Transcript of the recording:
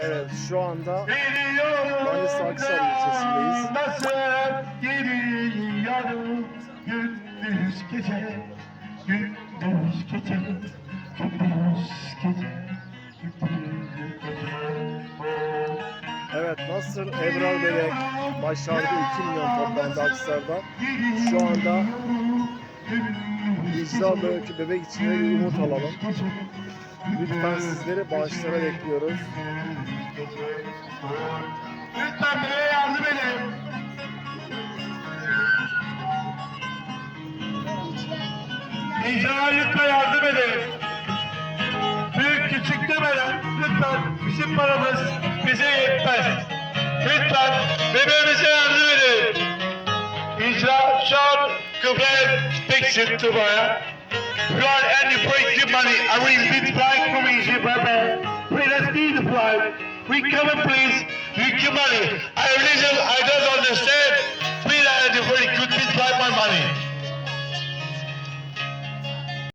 Evet şu anda Manisa Aksar ilçesindeyiz. Gündüz gece Gündüz gece Gündüz gece evet Nasır Ebrar Bebek başardı 2 milyon toplandı Aksar'da. Şu anda İcra Böğükü Bebek için de bir umut alalım. Lütfen sizleri bağışlara bekliyoruz. Lütfen bana yardım edin. İcra lütfen yardım edin. Büyük küçük demeden lütfen bizim paramız bize yetmez. Lütfen bebeğimize an kıbrıya gideceksin Tuba'ya. You are any break your money. I will be flying from Egypt, brother. Please, need the flight. We come please, you your money. I listen, I don't understand. Please, I have very good, please fly my money.